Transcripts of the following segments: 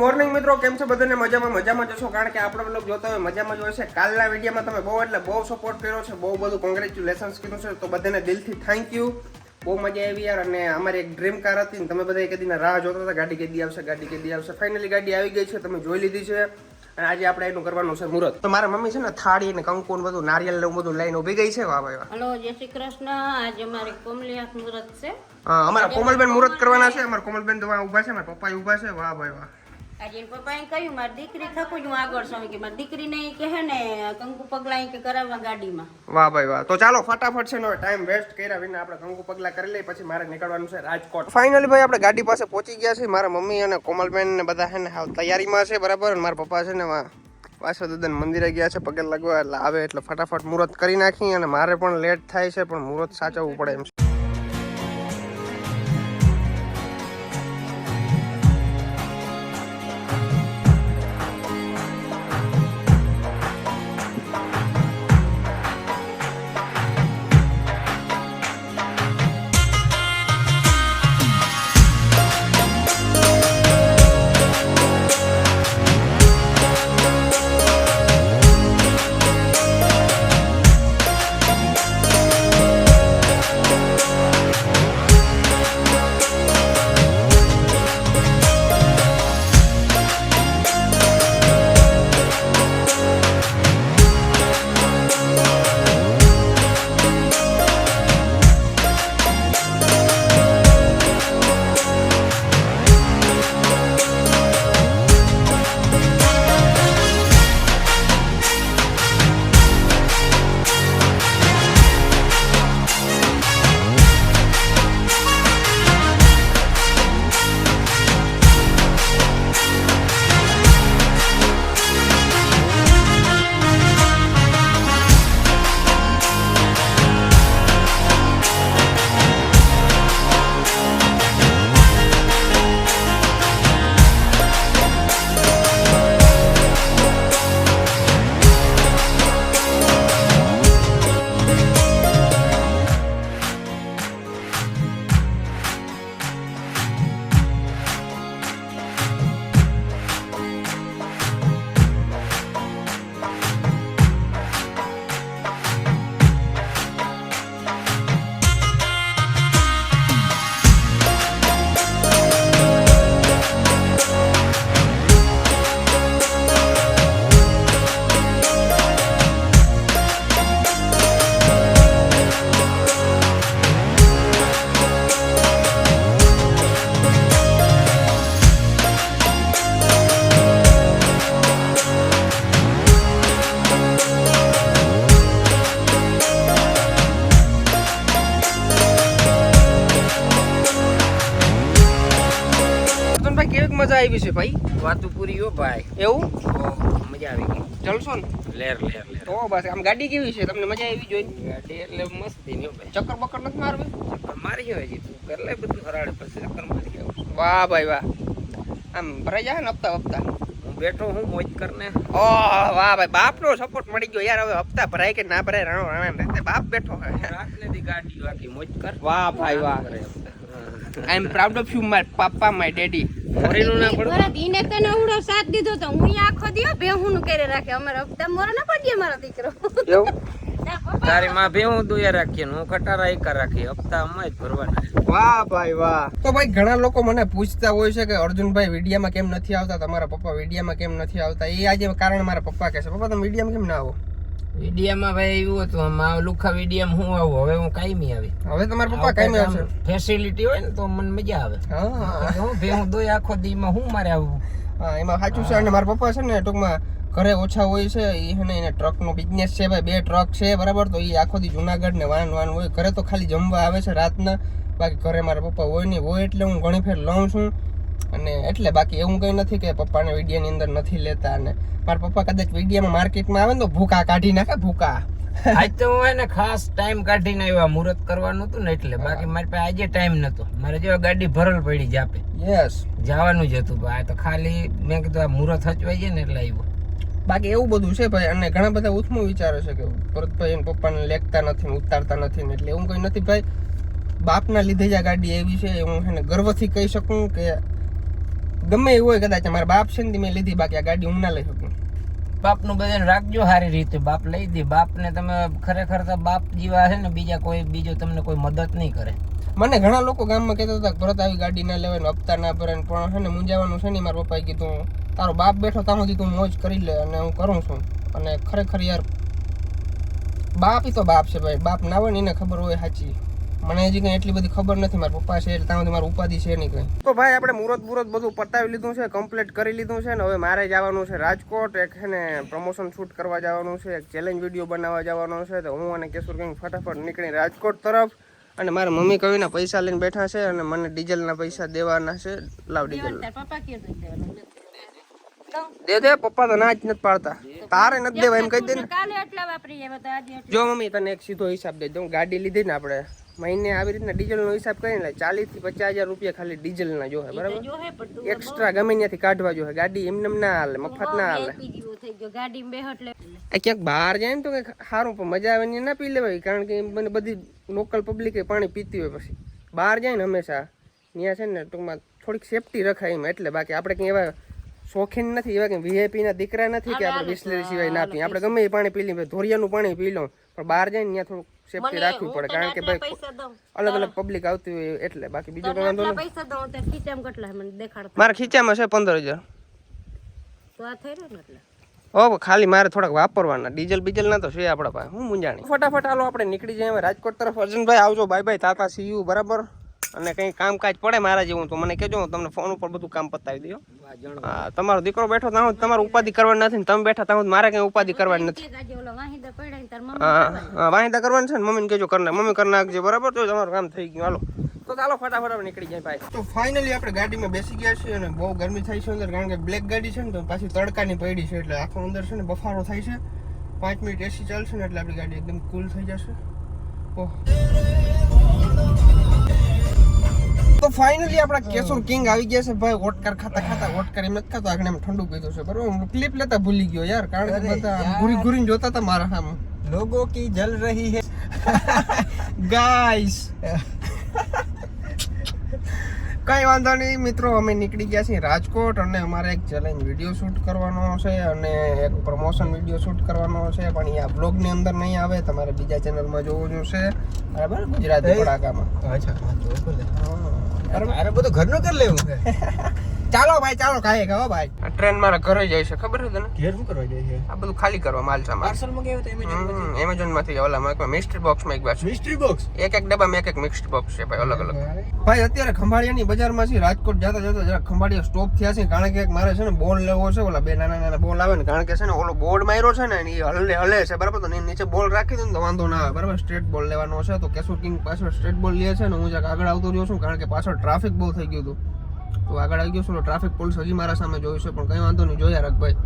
Morning મિત્રો કેમ છો બધાને? મજામાં મજામાં જશો કારણ કે આપણે લોકો જોતા હોય મજામાં જ હોય છે. કાલના વિડીયોમાં તમે બહુ એટલે બહુ સપોર્ટ કર્યો છે બહુ બધું કોંગ્રેચ્યુલેશન્સ કીધું છે. તો બધાને દિલથી થેન્ક યુ બહુ મજા આવી યાર અને અમારી એક ડ્રીમ કાર હતી તમે બધા કદીના રાહ જોતા હતા ગાડી કેદી આવશે ગાડી કેદી આવશે. ફાઇનલી ગાડી આવી ગઈ છે તમે જોઈ લીધી છે. અને આજે આપણે એનું કરવાનું છે મુહૂર્ત. તો મારા મમ્મી છે ને થાળી અને કંકુ ને બધું નારિયેલ ને બધું લઈને ઊભી ગઈ છે. વાહ ભાઈ વાહ. જય શ્રી કૃષ્ણ. આજે અમારે કોમલી મુહૂર્ત છે. હા, અમારા કોમલબેન મુહૂર્ત કરવાના છે. અમારા કોમલબેન તો ઊભા છે મારા પપ્પા ઊભા છે. વાહ ભાઈ વાહ. આજે પપ્પાએ કહ્યું, મારી દીકરી થકું હું આગળ છું. કે મારી દીકરીને કે કહે ને, કંકુ પગલા કે કરાવવા ગાડીમાં. વાહ ભાઈ વાહ. તો ચાલો, ફટાફટ છે ને ટાઈમ વેસ્ટ કર્યા વિના આપણે કંકુ પગલા કરી લઈએ, પછી મારે નીકળવાનું છે રાજકોટ. ફાઇનલી ભાઈ, આપણે ગાડી પાસે પહોંચી ગયા છે મારા મમ્મી અને કોમલબેન ને બધા છે ને હાવ તૈયારીમાં છે, બરાબર? મારા પપ્પા છે ને વા વાસુ દાદા મંદિરે ગયા છે, પગે લાગવા, એટલે આવે, એટલે ફટાફટ મુહૂર્ત કરી નાખી, અને મારે પણ લેટ થાય છે, પણ મુહૂર્ત સાચવવું પડે એમ છે. મજા આવી છે ભાઈ? વાતો પૂરી હો ભાઈ. એવું? મજા આવી ગઈ. ચલશો ને? લેર લેર લેર. તો બસ આમ ગાડી કેવી છે? તમને મજા આવી જોઈ? ગાડી એટલે મસ્તી ની હો ભાઈ. ચક્કર બક્કર નથી મારવી? ચક્કર મારી હોય હજી તું. કર લે બધું હરાડે પછી ચક્કર મારી ગયો વાહ ભાઈ વાહ. આમ ભરાઈ જાય ને હપ્તા હપ્તા? હું બેઠો હું મોજ કરને. ઓ વાહ ભાઈ. બાપનો સપોર્ટ મળી ગયો યાર. હવે હપ્તા ભરાય કે ના ભરાય રાણો રાણા રહેતે બાપ બેઠો હે. રાખ ને દી ગાડી વાકી મોજ કર. વાહ ભાઈ વાહ. I am proud of you my papa my daddy મોરીનું ના પડે તને ઉડો સાથ દીધો તો હું આખો દિયો બેહું નું કરે રાખે. અમારે હપ્તા મોરે ના પડીએ મારો દીકરો. એવું? તારમાં ભેહું દુયા રાખીએ હું ખટારા એકા રાખી હપ્તા અમે જ ભરવાના વાહ ભાઈ વાહ. તો ભાઈ ઘણા લોકો મને પૂછતા હોય છે કે અર્જુનભાઈ વિડીયામાં કેમ નથી આવતા? તમારા પપ્પા વિડીયામાં કેમ નથી આવતા? એ આજે કારણ મારા પપ્પા કહે છે. પપ્પા તમે વિડીયામાં કેમ ના આવો? વિડીયામાં ભાઈ એવું હતું આમાં લુખા વિડીયામાં હું આવું હવે હું કાયમી આવી. હવે તમારા પપ્પા કાયમી આવશે? ફેસિલિટી હોય ને તો મને મજા આવે. હા હું. ભેહું દોય આખો દી માં હું મારે આવું? હા એમાં સાચું છે અને મારા પપ્પા છે ને ટૂંકમાં ઘરે ઓછા હોય છે એ છે ને એને ટ્રકનો બિઝનેસ છે ભાઈ બે ટ્રક છે બરાબર? તો એ આખો દી જુનાગઢ ને વાન વાન હોય ઘરે તો ખાલી જમવા આવે છે રાતના. બાકી ઘરે મારા પપ્પા હોય નહીં હોય એટલે હું ઘણી ફેર લઉં છું. અને એટલે બાકી એવું કંઈ નથી કે પપ્પાને વિડીયાની અંદર નથી લેતા અને મારા પપ્પા કદાચ વિડીયામાં માર્કેટમાં આવે ને તો ભૂકા કાઢી નાખે ભૂકા. આજ તો હું એને ખાસ ટાઈમ કાઢીને આવ્યા મુહૂર્ત કરવાનું હતું ને એટલે. બાકી મારી પાસે આજે ટાઈમ નતો મારે જો ગાડી ભરલ પડી જાપે યસ જવાનું જ હતું આ તો ખાલી મેં કીધું આ મુહૂર્ત હચવાઈ જાય ને એટલે આવ્યો. બાકી એવું બધું છે ભાઈ અને ઘણા બધા ઉથમું વિચારે છે કે ભરતભાઈ એને પપ્પાને લેખતા નથી ને ઉતારતા નથી ને એટલે એવું કંઈ નથી ભાઈ. બાપના લીધે જ આ ગાડી એવી છે હું એને ગર્વથી કહી શકું કે ગમે એવું હોય કદાચ મારા બાપ છે ને મેં લીધી બાકી આ ગાડી હું ના લઈ શકું. બાપનું બધાને રાખજો સારી રીતે બાપ લઈ દે. બાપને તમે ખરેખર તો બાપ જેવા છે ને બીજા કોઈ બીજો તમને કોઈ મદદ નહીં કરે. મને ઘણા લોકો ગામમાં કહેતા હતા કે ભરત આવી ગાડી ના લેવાય ને હપ્તા ના ભરે પણ છે ને મૂંઝાવાનું છે ને મારા પપ્પાએ કીધું તારો બાપ બેઠો ત્યાં સુધી તું મોજ કરી લે અને હું કરું છું. અને ખરેખર યાર બાપ તો બાપ છે ભાઈ બાપ ના હોય ને એને ખબર હોય સાચી. મને હજી કઈ એટલી બધી ખબર નથી. મારા પપ્પા છે એટલે ત્યાં સુધી મારું ઉપાધિ છે નહીં કઈ. તો ભાઈ આપણે મુહૂર્ત મુહૂર્ત બધું પતાવી લીધું છે કમ્પ્લીટ કરી લીધું છે ને હવે મારે જવાનું છે રાજકોટ. એક છે ને પ્રમોશન શૂટ કરવા જવાનું છે એક ચેલેન્જ વીડિયો બનાવવા જવાનો છે. તો હું અને કેશુર કંઈક ફટાફટ નીકળી રાજકોટ તરફ અને મારા મમ્મી કવિના પૈસા લઈને બેઠા છે અને મને ડીઝલના પૈસા દેવાના છે. લાવ ડીઝલ. દે દે પપ્પા તો ના જ નથી પાડતા. તારે નથી દેવા એમ કહી દે ને કાલે એટલા વાપરી આવ્યા તો આજે એટલા જો મમ્મી તને એક સીધો હિસાબ દે. દઉં ગાડી લીધી ને આપણે મહિને આવી રીતના ડીઝલનો હિસાબ કરીને લે. ચાલીસથી પચાસ હજાર રૂપિયા ખાલી ડીઝલના જોહે બરાબર? એક્સ્ટ્રા ગમે ત્યાંથી કાઢવા જોઈએ ગાડી એમને એમ ના હાલે મફત ના હાલે. એટલે ક્યાંક બહાર જાય ને તો કંઈક સારું પણ મજા આવે ને ના પી લેવાય. કારણ કે મને બધી લોકલ પબ્લિકે પાણી પીતી હોય પછી. બહાર જાય ને હંમેશા. ત્યાં છે ને ટૂંકમાં થોડીક સેફટી રખાય એમ એટલે બાકી આપણે કંઈ એવા શોખીન નથી એવા કે વીઆઈપીના દીકરા નથી કે આપણે બિસ્લેરી સિવાય ના પીએ આપણે ગમે એ પાણી પી લઈએ ધોરિયાનું પાણી પી લો પણ બહાર જઈને ત્યાં થોડુંક સેફટી રાખવી પડે કારણ કે ભાઈ અલગ અલગ પબ્લિક આવતી હોય એટલે બાકી બીજો કોઈ વાંધો નહીં મારે ખીચામાં કેટલા મને દેખાડતા. મારા ખીચામાં છે પંદર હજાર. ખાલી મારે થોડાક વાપરવાના ડીઝલ બીજલ ના તો છે આપણા પાસે હું મુંજાણી ફટાફટ હાલો આપણે નીકળી જઈએ હવે. રાજકોટ તરફ અર્જુનભાઈ આવજો bye bye Tata see you બરાબર? અને કંઈ કામકાજ પડે મારા જેવું તો મને કહેજો હું તમને ફોન ઉપર બધું કામ પતાવી દઉં હા તમારો દીકરો બેઠો ત્યાં તમારે ઉપાધિ કરવાની નથી ને તમે બેઠા ત્યાં મારે કંઈ ઉપાધિ કરવાની નથી. એક આજે ઓલા વાહિદા પડ્યા ને તાર મમ્મી હા હા કરવાની છે ને મમ્મીને કહેજો કરને મમ્મી કરી નાખજે બરાબર? તો તમારું કામ થઈ ગયું હાલો. તો ચાલો ફટાફટ નીકળી જાય ભાઈ. તો ફાઇનલી આપણે ગાડીમાં બેસી ગયા છીએ અને બહુ ગરમી થાય છે અંદર કારણ કે બ્લેક ગાડી છે ને તો પાછી તડકાની પડી છે એટલે આખો અંદર છે ને બફારો થાય છે. પાંચ મિનિટ એસી ચાલશે ને એટલે આપણી ગાડી એકદમ કુલ થઈ જશે. ઓહ. તો ફાઇનલી આપણા કેસુર કિંગ આવી ગયા છે. ભાઈ ઓટકાર ખાતા ખાતા ઓટકાર એમ જ ખાતો. આગળ એમ ઠંડુ પીધું છે. બરોબર? હું ક્લિપ લેતા ભૂલી ગયો યાર કારણ કે બધા ઘૂરી ઘૂરીને જોતા હતા મારા સામે. લોગો કી જલ રહી હે. ગાઈસ કઈ વાંધો નહીં મિત્રો અમે નીકળી ગયા છીએ રાજકોટ અને અમારે એક ચેલેન્જ વીડિયો શૂટ કરવાનો છે અને એક પ્રમોશન વીડિયો શૂટ કરવાનો છે. પણ એ આ બ્લોગની અંદર નહીં આવે. તમારે બીજા ચેનલમાં જોવું જોશે બરાબર? ગુજરાતી પડાકામાં. અચ્છા અરે બધું ઘરનું કરી લેવું ચાલો ભાઈ ચાલો કાંઈ કહો ભાઈ. ટ્રેન મારા ઘરે જાય છે ખબર છે તને? ઘેર શું કરવા જાય છે? આ બધું ખાલી કરવા માલ સામાન પાર્સલ મંગાવ્યો તો એમેઝોન એમેઝોનમાંથી? ઓલામાં એક મિસ્ટ્રી બોક્સમાં એક બાજુ મિસ્ટ્રી બોક્સ એક એક ડબ્બામાં એક એક મિક્સ્ડ બોક્સ છે ભાઈ અલગ અલગ. ભાઈ અત્યારે ખંભાળિયાની બજારમાં છે રાજકોટ જતા જતા જરા ખંભાળિયા સ્ટોપ થયા છે કારણ કે એક મારે છે ને બોલ લેવો છે ઓલા બે નાના નાના બોલ આવે ને કારણ કે છે ને ઓલો બોર્ડ માર્યો છે ને એ હલે હલે છે બરાબર? તો નીચે બોલ રાખી ને તો વાંધો ના આવે બરાબર? સ્ટ્રેટ બોલ લેવાનો છે તો કેશોર કિંગ પાછળ સ્ટ્રેટ બોલ લે છે ને હું જરાક આગળ આવતો રહ્યો છું કારણ કે પાછળ ટ્રાફિક બહુ થઈ ગયું હતું. તો આગળ આવી ગયો છું ટ્રાફિક પોલીસ હજી મારા સામે જોયું છે પણ કંઈ વાંધો નહીં જોયા રાખભાઈ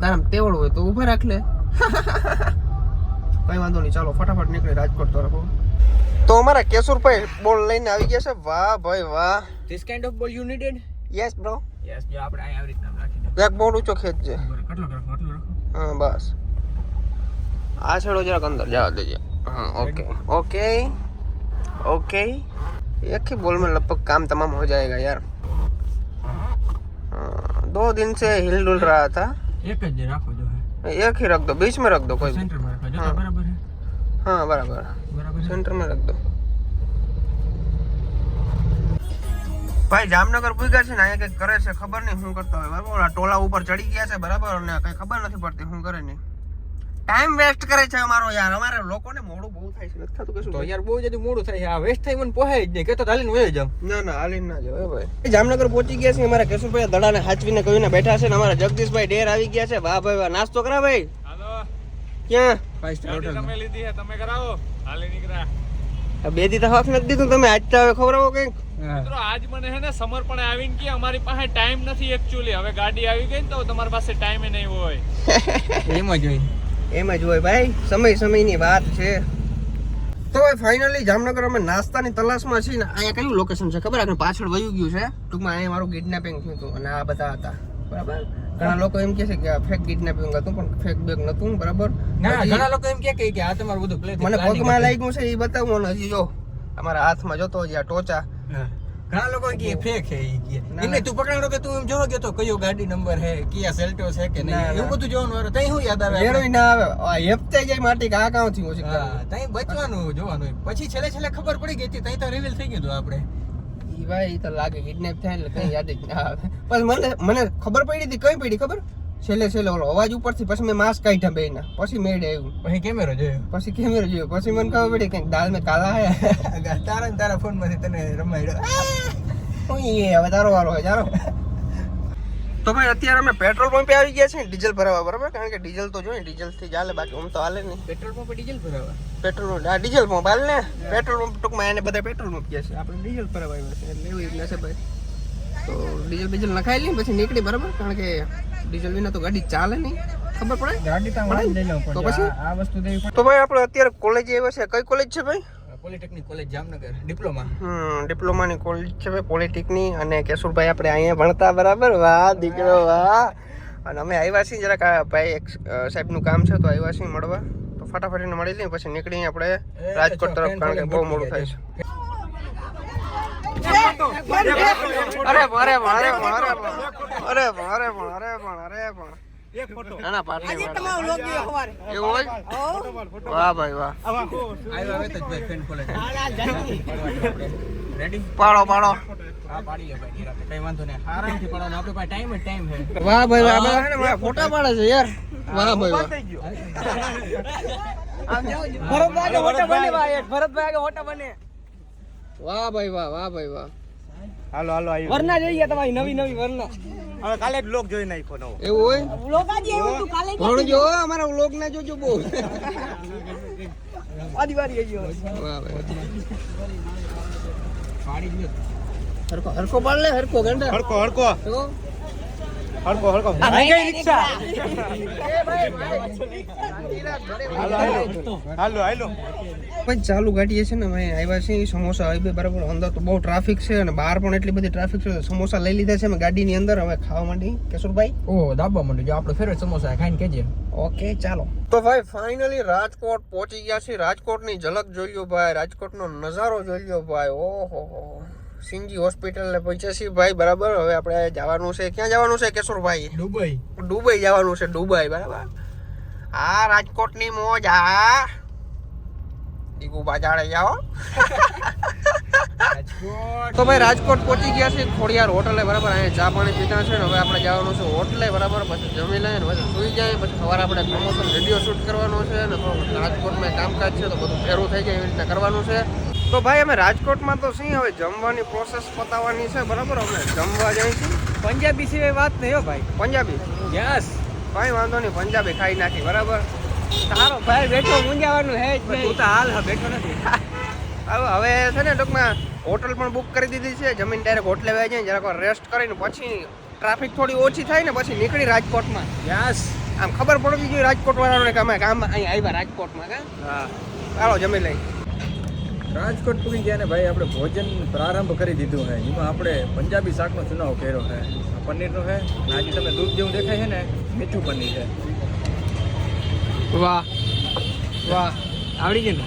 તારામ તેવડ હોય તો ઊભા રાખ લે. કંઈ વાંધો નહીં ચાલો ફટાફટ નીકળી રાજકોટ તરફ તો અમારા કેશુરભાઈ બોલ લઈને આવી ગયા છે. વાહ ભાઈ વાહ. This kind of ball you needed yes bro yes જો આપણે આવી રીતના રાખી એક બોલ ઊંચો ખેંચ છે કેટલો રાખો કેટલો રાખો? હા બસ. આ છેડો જરાક અંદર જવા દેજે. હા ઓકે. ઓકે. ઓકે. एक ही बॉल में लगभग काम तमाम हो जाएगा यार हाँ, दो दिन से हिल डुल रहा था એક જ રાખો જો હે एक ही रख दो बीच में रख दो कोई भी। સેન્ટર માં રાખો જો હા. તો બરાબર હે हाँ बराबर બરાબર છે सेंटर में रख दो ભાઈ જામનગર પૂગ્યા છે ને અહીંયા કંઈક કરે છે ખબર નહીં શું કરતા હોય બરાબર ઓલા ટોલા ઉપર ચડી ગયા છે બરાબર અને કઈ ખબર નથી પડતી શું કરે નહીં ટાઈમ વેસ્ટ કરે છે અમારો યાર. અમારે લોકોને મોડું બહુ થાય છે. નથી થતું કશું. તો યાર બહુ જલ્દી મોડું થાય છે. આ વેસ્ટ થાય મને પોહાય જ નહીં. કે તો ચાલીને વયો જામ ના ના હાલીને ના જાવ ભાઈ. જામનગર પહોંચી ગયા છે અમારા કેશુભાઈ દડાને હાચવીને કહીને બેઠા છે ને અમારા જગદીશભાઈ ડેર આવી ગયા છે. વાહ ભાઈ વાહ. નાસ્તો કરા ભાઈ? ક્યાં? ફાઈવ સ્ટાર હોટલ તમે લીધી હે તમે કરાવો. હાલે નીકળ્યા. બે દી તો હક નથી દીધું. તમે આજ તો હવે ખબર કંઈક? મિત્રો આજ મને હે ને સમર્પણે આવીને કે અમારી પાસે ટાઈમ નથી એકચ્યુઅલી હવે ગાડી આવી ગઈ ને તો તમારી પાસે ટાઈમ નહીં હોય. એમ જ હોય. એમ જ હોય ભાઈ સમય સમયની વાત છે. તો ભાઈ ફાઇનલી જામનગર અમે નાસ્તાની તલાશમાં છીએ ને અહીંયા કયું લોકેશન છે ખબર? આપણે પાછળ વયું ગયું છે. ટૂંકમાં અહીંયા મારું કિડનેપિંગ થયું હતું અને આ બધા હતા. બરાબર? ઘણા લોકો એમ કહે છે કે આ ફેક કિડનેપિંગ હતું પણ ફેક બેગ નતું બરાબર? ના ઘણા લોકો એમ કે કે કે આ તમારું બધું પ્લે મને પગમાં લાગ્યું છે એ બતાવું અને હજી જો અમારા હાથમાં જોતો હજી આ ટોચા. ઘણા લોકો કે ફેક હે ઈ કે. ના, તું પકડાણો કે તું એમ જોવો ગયો તો કયો ગાડી નંબર હે કિયા સેલ્ટોસ હે કે નહીં એવું બધું જોવાનું વારો. તઈ શું યાદ આવે રેડોય ના આવે. આ હેપતે જાય માટી કે આ થી ઓછી હા તઈ બચવાનું જોવાનું. પછી છેલ્લે છેલ્લે ખબર પડી ગઈ હતી તઈ તો રિવીલ થઈ ગયું આપણે. ઈ ભાઈ તો લાગે કિડનેપ થાય એટલે કઈ યાદ જ ના આવે. પણ મને મને ખબર પડી હતી કઈ પડી ખબર? છેલ્લે છેલ્લે ઓલો અવાજ ઉપરથી પછી મેં માસ્ક કાઢ્યા બેયના. પછી મેડ આવ્યું. પછી કેમેરો જોયો? પછી કેમેરો જોયો. પછી મને ખબર પડી કે દાલ મેં કાલા હે. તારા ને તારા ફોનમાંથી તને રમાડ્યો. ઓય હવે તારો વારો હોય ચાલો તો ભાઈ અત્યારે અમે પેટ્રોલ પંપે આવી ગયા છીએ ડીઝલ ભરાવા બરાબર? કારણ કે ડીઝલ તો જોઈએ ડીઝલથી ચાલે બાકી આમ તો હાલે નહીં. પેટ્રોલ પંપ ડીઝલ ભરાવા પેટ્રોલ આ ડીઝલ પંપ હાલ ને? પેટ્રોલ પંપ ટૂંકમાં એને બધા પેટ્રોલ પંપ કહે છે. આપણે ડીઝલ ભરાવા આવ્યા છે એટલે એવું એટલે છે ભાઈ. તો ડીઝલ બીજલ નખાઈ લઈએ પછી નીકળી બરાબર? કારણ કે ડીઝલ વિના તો ગાડી ચાલે નહીં. ખબર પડે? ગાડી તો લઈ લઉં તો પછી? આ- વસ્તુ દેવી તો ભાઈ આપણે અત્યારે કોલેજ આવ્યા છે. કઈ કોલેજ છે ભાઈ? Polytechnic college Jamnagar. ડિપ્લોમા હમ ડિપ્લોમાની કોલેજ છે ભાઈ પોલિટેકની અને કેશુરભાઈ આપણે અહીંયા ભણતા બરાબર? વાહ દીકરો વાહ. અને અમે આવ્યા છીએ જરાક ભાઈ એક સાહેબનું કામ છે તો આવ્યા છીએ મળવા. તો ફટાફટ એને મળી લઈએ પછી નીકળી આપણે રાજકોટ તરફ કારણ કે બહુ મોડું થાય છે. અરે મારે મારે મારે અરે મારે વાહ ભાઈ ફોટા પાડે છે ભાઈ ભરતભાઈ ભરતભાઈ ફોટા બને. વાહ ભાઈ વાહ વાહ ભાઈ વાહ. હાલો હાલો આવી વરના જોઈએ તમારી નવી નવી વરના. હવે કાલે જ બ્લોગ જોઈ નાખ્યો નવો. એવું હોય? ઘણું જો અમારા બ્લોગ ના જોજો બહુ. વાહ ભાઈ પાડી જ લ્યો. હરકો હરકો પાડ લે હરકો ગંડા. હડકો હડકો હળકો હડકો આવી ગઈ રિક્ષા? હાલો હાલો. હાલો હાલો. ભાઈ ચાલુ ગાડીએ છે ને અમે આવ્યા છે સમોસા આવી બે બરાબર. અંદર તો બહુ ટ્રાફિક છે અને બહાર પણ એટલી બધી ટ્રાફિક છે સમોસા લઈ લીધા છે અમે ગાડીની અંદર. હવે ખાવા માંડી. કેશુરભાઈ? ઓ દાબવા માંડી જો આપણે ફેવરેટ સમોસા ખાઈને કેજે ઓકે ચાલો. તો ભાઈ ફાઇનલી રાજકોટ પહોંચી ગયા છે રાજકોટની ઝલક જોઈ લ્યો ભાઈ રાજકોટનો નજારો જોઈ લ્યો ભાઈ. ઓહો હો. સિંજી હોસ્પિટલ પહોંચ્યા છીએ. ભાઈ બરાબર? હવે આપણે જવાનું છે. ક્યાં જવાનું છે કેશોરભાઈ? દુબઈ. દુબઈ જવાનું છે દુબઈ બરાબર? આ રાજકોટની મોજ આ. દીકુ બાજારે જાઓ તો ભાઈ રાજકોટ પહોંચી ગયા છે ખોડિયાર હોટલે બરાબર અહીંયા ચા પાણી પીતા છે ને હવે આપણે જવાનું છે હોટલે બરાબર. પછી જમી લઈએ ને પછી સુઈ જાય પછી સવારે આપણે પ્રમોશન વીડિયો શૂટ કરવાનો છે ને રાજકોટમાં કામકાજ છે તો બધું ફેરું થઈ જાય એવી રીતના કરવાનું છે. તો ભાઈ અમે રાજકોટમાં તો સિંહ હવે જમવાની પ્રોસેસ પતાવવાની છે બરાબર? અમે જમવા જઈશું પંજાબી સિવાય વાત નહીં હો ભાઈ. પંજાબી? યસ. કાંઈ વાંધો નહીં પંજાબી ખાઈ નાખી બરાબર? તારો ભાઈ બેઠો મૂંઝાવાનું હે જ તું તો હાલ હા બેઠો નથી. હવે હવે છે ને ટૂંકમાં હોટલ પણ બુક કરી દીધી છે જમીન ડાયરેક્ટ હોટલે વહી જાય જરાક રેસ્ટ કરીને પછી ટ્રાફિક થોડી ઓછી થાય ને પછી નીકળી રાજકોટમાં. યસ. આમ ખબર પડવી જોઈએ રાજકોટ વાળાને કે અમે કામ અહીં આવ્યા રાજકોટમાં કા? હા. ચાલો જમી લઈ રાજકોટ પૂરી ગયા ને ભાઈ આપણે ભોજન પ્રારંભ કરી દીધું છે એમાં આપણે પંજાબી શાકનો ચુનાવ કર્યો છે આ પનીરનો છે આજે તમે દૂધ જેવું દેખાય છે ને મીઠું પનીર છે વાહ. વાહ. આવડી ગયું ને?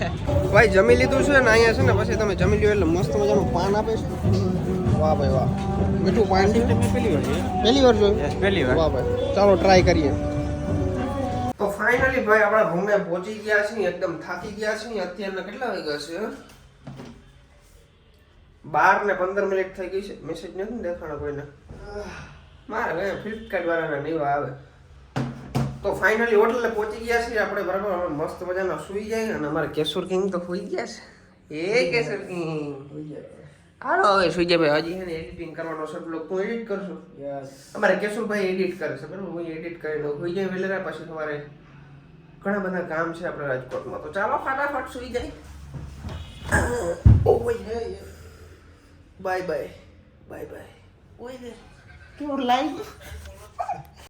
ભાઈ જમી લીધું છે ને અહીંયા છે ને પછી તમે જમી લ્યો એટલે મસ્ત મજાનું પાન આપે છે. વાહ ભાઈ વાહ. મીઠું પાન પહેલી વાર પહેલી વાર જોયું? પહેલી વાહ ભાઈ ચાલો ટ્રાય કરીએ. તો ફાઇનલી ભાઈ આપણા રૂમે પહોંચી ગયા છીએ, એકદમ થાકી ગયા છીએ. અત્યારના કેટલા વાગ્યા છે? બાર ને પંદર મિનિટ થઈ ગઈ છે. મેસેજ નથી દેખાણો કોઈને? મારે ભાઈ ફ્લિપકાર્ટ વાળાના નહીં આવે. તો ફાઇનલી હોટલે પહોંચી ગયા છીએ. આપણે બરાબર મસ્ત મજાના સુઈ જાય અને અમારે કેશુર કિંગ તો સુઈ ગયા છે. એ કેશુર કિંગ! હાલો. હવે સુઈ જાય ભાઈ હજી એને એડિટિંગ કરવાનો છે બ્લોગ હું એડિટ કરશો અમારે કેશુરભાઈ એડિટ કરે છે બરાબર? હું એડિટ કરીને હોઈ જાય વેલેરા પછી તમારે ઘણા બધા કામ છે આપણા રાજકોટમાં. તો ચાલો ફટાફટ સુઈ જાય. ઓય બાય બાય બાય બાય ઓય કેવું લાઈવ